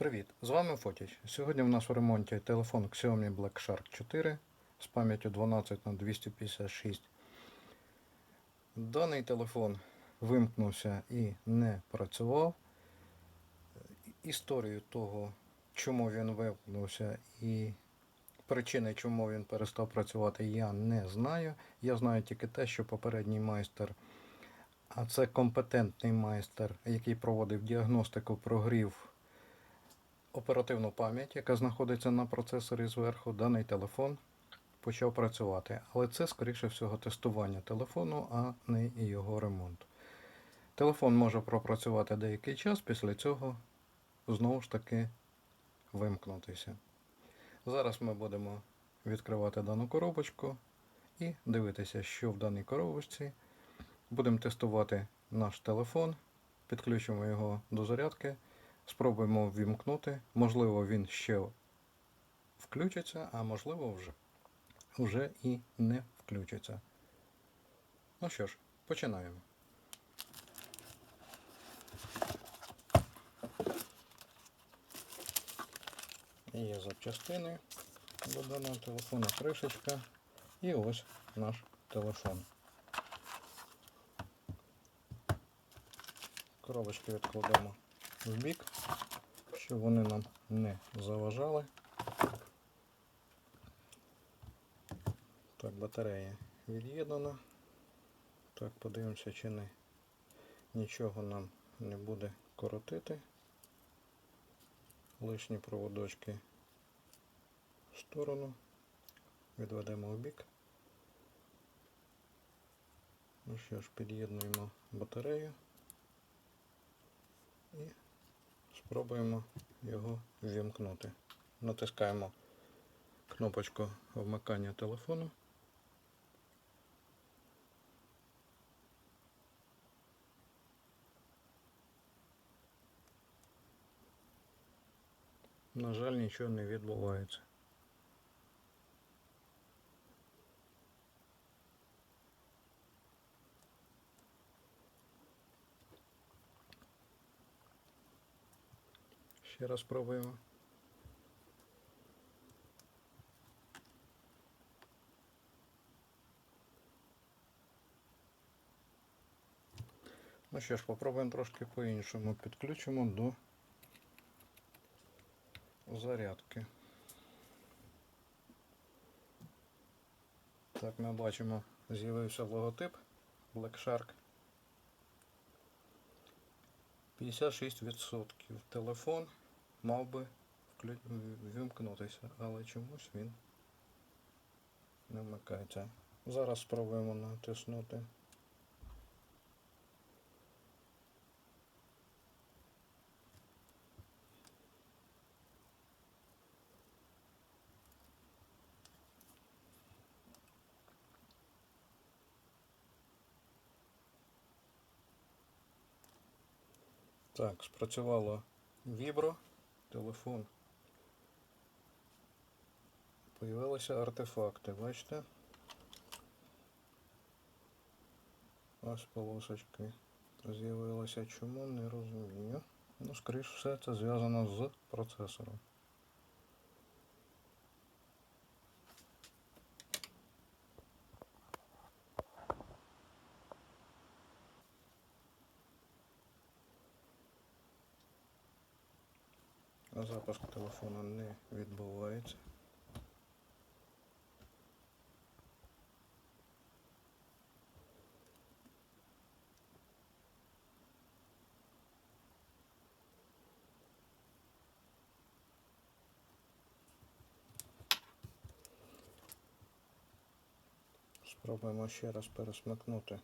Привіт! З вами Фотіч. Сьогодні в нас в ремонті телефон Xiaomi Black Shark 4 з пам'яттю 12 на 256. Даний телефон вимкнувся і не працював. Історію того, чому він вимкнувся і причини, чому він перестав працювати, я не знаю. Я знаю тільки те, що попередній майстер, а це компетентний майстер, який проводив діагностику прогрів оперативну пам'ять, яка знаходиться на процесорі зверху, даний телефон почав працювати. Але це, скоріше всього, тестування телефону, а не його ремонт. Телефон може пропрацювати деякий час, після цього знову ж таки вимкнутися. Зараз ми будемо відкривати дану коробочку і дивитися, що в даній коробочці. Будемо тестувати наш телефон, підключимо його до зарядки. Спробуємо ввімкнути. Можливо, він ще включиться, а можливо, вже, вже і не включиться. Ну що ж, починаємо. Є запчастини до даного телефону, кришечка і ось наш телефон. Коробочки відкладемо в бік, щоб вони нам не заважали. Так, батарея від'єднана. Так, подивимося, чи не нічого нам не буде коротити. Лишні проводочки в сторону. Відведемо в бік. Ну що ж, під'єднуємо батарею і спробуємо його ввімкнути. Натискаємо кнопочку вмикання телефону. На жаль, нічого не відбувається. Ще раз пробуємо. Ну що ж, попробуємо трошки по-іншому. Підключимо до зарядки. Так, ми бачимо, з'явився логотип Black Shark. 56% телефон мав би вимкнутися, але чомусь він не вмикається. Зараз спробуємо натиснути. Так, спрацювало вібро, телефон. Появилися артефакти, бачите? Ось полосочки з'явилися. Чому не розумію. Ну, скоріш все, це зв'язано з процесором. Запуск телефона не відбувається. Спробуємо ще раз пересмикнути.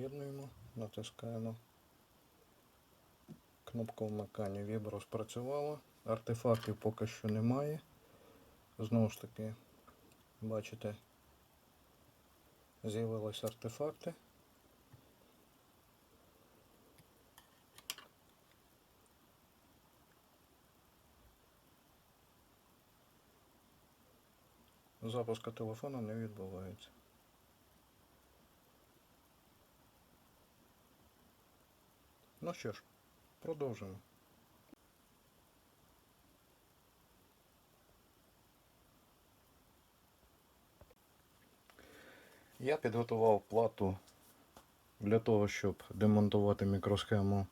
Під'єднуємо, натискаємо кнопку вмикання. Вібро спрацювало. Артефактів поки що немає. Знову ж таки, бачите, з'явилися артефакти. Запуска телефона не відбувається. Ну що ж, продовжимо. Я підготував плату для того, щоб демонтувати мікросхему,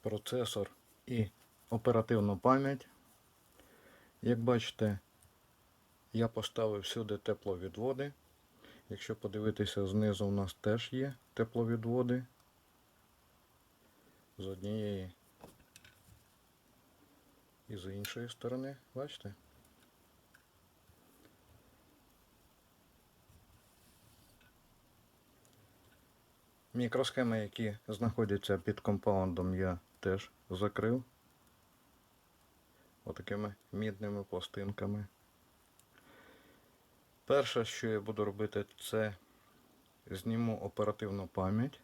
процесор і оперативну пам'ять. Як бачите, я поставив сюди тепловідводи. Якщо подивитися знизу, у нас теж є тепловідводи з однієї і з іншої сторони. Бачите? Мікросхеми, які знаходяться під компаундом, я теж закрив отакими мідними пластинками. Перше, що я буду робити, це зніму оперативну пам'ять.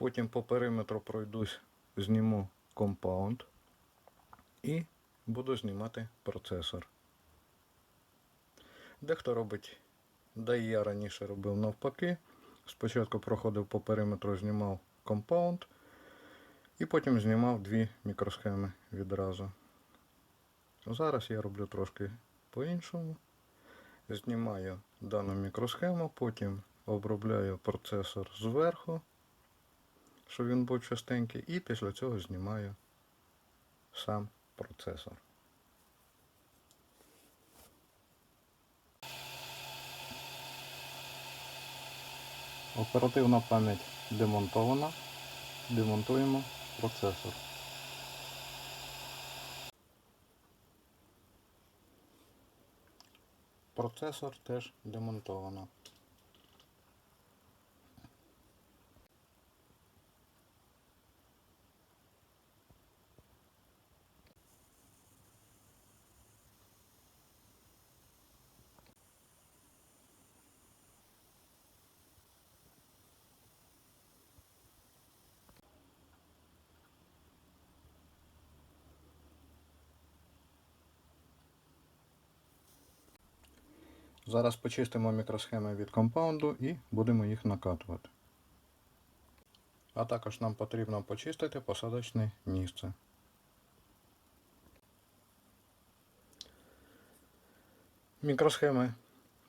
Потім по периметру пройдусь, зніму компаунд і буду знімати процесор. Дехто робить, да і я раніше робив навпаки. Спочатку проходив по периметру, знімав компаунд і потім знімав дві мікросхеми відразу. Зараз я роблю трошки по-іншому. Знімаю дану мікросхему, потім обробляю процесор зверху, щоб він був чистенький, і після цього знімаю сам процесор. Оперативна пам'ять демонтована. Демонтуємо процесор. Процесор теж демонтовано. Зараз почистимо мікросхеми від компаунду і будемо їх накатувати. А також нам потрібно почистити посадочне місце. Мікросхеми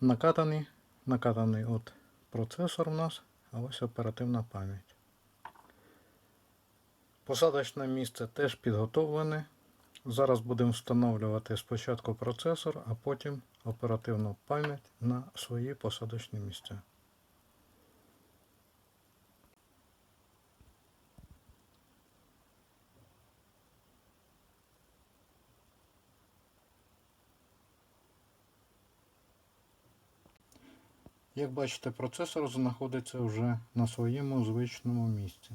накатані. Накатаний от процесор у нас, а ось оперативна пам'ять. Посадочне місце теж підготовлене. Зараз будемо встановлювати спочатку процесор, а потім оперативну пам'ять на свої посадочні місця. Як бачите, процесор знаходиться вже на своєму звичному місці.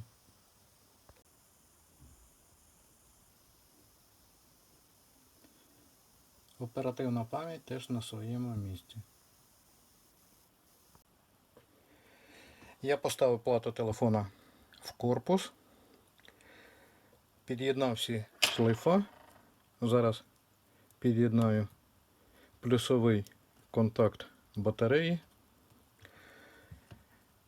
Оперативна пам'ять теж на своєму місці. Я поставив плату телефона в корпус, під'єднав всі шлейфа. Зараз під'єднаю плюсовий контакт батареї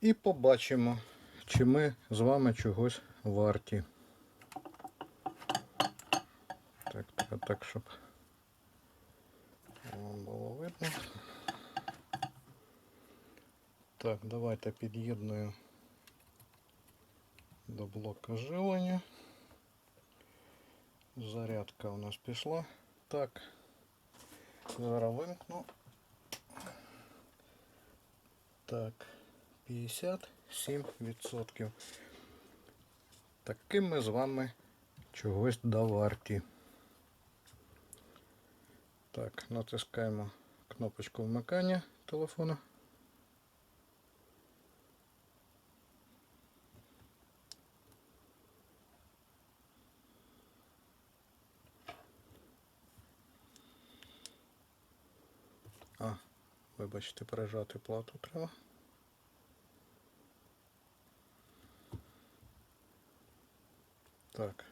і побачимо, чи ми з вами чогось варті. Так, так, так, щоб. Так, давайте під'єдную до блока живлення. Зарядка у нас пішла. Так, зараз вимкну. Так, 57%. Таким ми з вами чогось доварті. Так, натискаємо кнопочку вмикання телефона. А, вибачте, пережати плату треба. Так.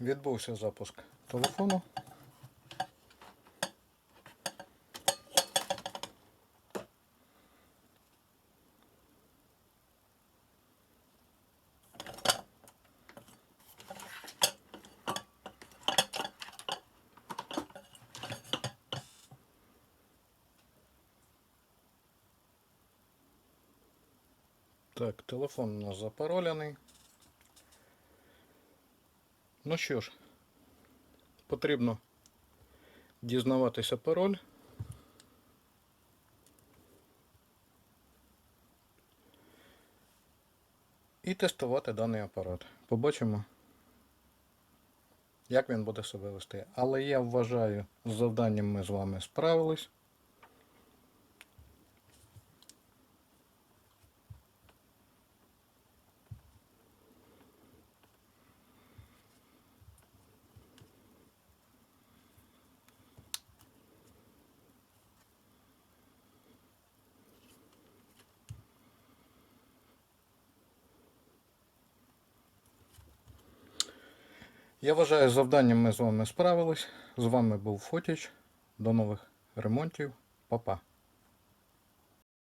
відбувся запуск телефону. Так, телефон у нас запаролений. Ну що ж, потрібно дізнаватися пароль. І тестувати даний апарат. Побачимо, як він буде себе вести. Але я вважаю, з завданням ми з вами справились. Я вважаю, з завданням ми з вами справились. З вами був Фотіч. До нових ремонтів. Па-па.